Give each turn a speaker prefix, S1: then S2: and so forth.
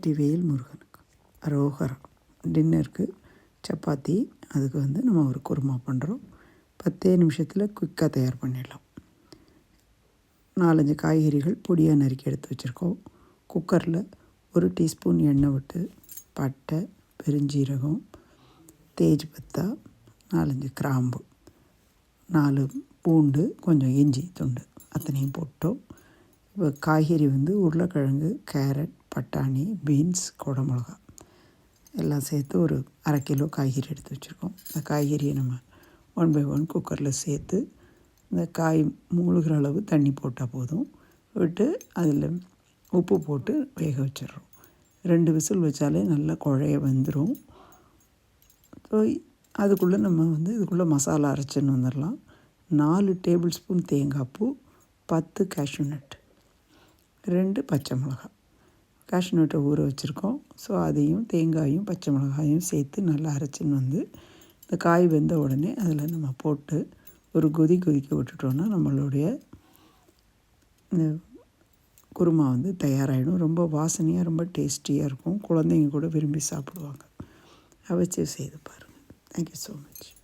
S1: வெற்றிவேல் முருகனுக்கு அரோகரம் டின்னருக்கு சப்பாத்தி அதுக்கு வந்து நம்ம ஒரு குருமா பண்ணுறோம் பத்தே நிமிஷத்தில் குயிக்காக தயார் பண்ணிடலாம். நாலஞ்சு காய்கறிகள் பொடியாக நறுக்கி எடுத்து வச்சுருக்கோம். குக்கரில் ஒரு டீஸ்பூன் எண்ணெய் விட்டு பட்டை பெருஞ்சீரகம் தேஜ் பத்தா நாலஞ்சு கிராம்பு நாலு பூண்டு கொஞ்சம் இஞ்சி துண்டு அத்தனையும் போட்டோம். காய்கறி வந்து உருளைக்கிழங்கு கேரட் பட்டாணி பீன்ஸ் குடமிளகா. எல்லாம் சேர்த்து ஒரு அரை கிலோ காய்கறி எடுத்து வச்சுருக்கோம். அந்த காய்கறியை நம்ம ஒன் பை ஒன் குக்கரில் சேர்த்து இந்த காய் மூழ்கிற அளவு தண்ணி போட்டால் போதும். விட்டு அதில் உப்பு போட்டு வேக வச்சிடுறோம். ரெண்டு விசில் வச்சாலே நல்லா குழைய வந்துடும் ஸோ அதுக்குள்ளே நம்ம வந்து இதுக்குள்ளே மசாலா அரைச்சின்னு வந்துடலாம். நாலு டேபிள் ஸ்பூன் தேங்காய் பூ பத்து கேஷ்யூ நட் ரெண்டு பச்சை மிளகாய் கேஷ்யூ ஊற வச்சுருக்கோம். ஸோ அதையும் தேங்காயும் பச்சை மிளகாயும் சேர்த்து நல்லா அரைச்சின்னு வந்து இந்த காய் வெந்த உடனே அதில் நம்ம போட்டு ஒரு கொதி கொதிக்க விட்டுட்டோன்னா நம்மளுடைய இந்த குருமா வந்து தயாராகிடும் ரொம்ப வாசனையாக ரொம்ப டேஸ்டியாக இருக்கும். குழந்தைங்க கூட விரும்பி சாப்பிடுவாங்க. அவசியம் செய்து பாருங்கள் தேங்க்யூ ஸோ மச்